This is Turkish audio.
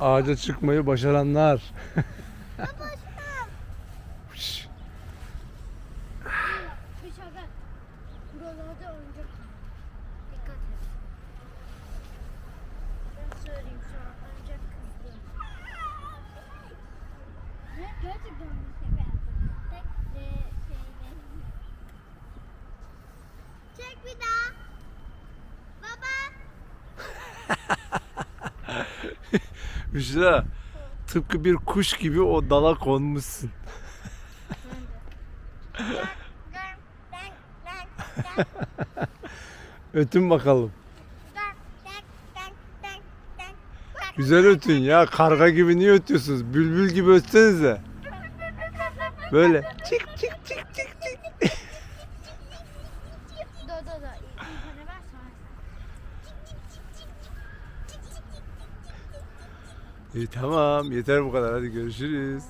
Ağaca çıkmayı başaranlar. E. Çek bir daha. Baba. Büşra tıpkı bir kuş gibi o dala konmuşsun. Ötün bakalım. Güzel ötün ya. Karga gibi niye ötüyorsunuz? Bülbül gibi ötsenize. Böyle. Çık çık çık çık çık. İyi tamam yeter bu kadar hadi görüşürüz.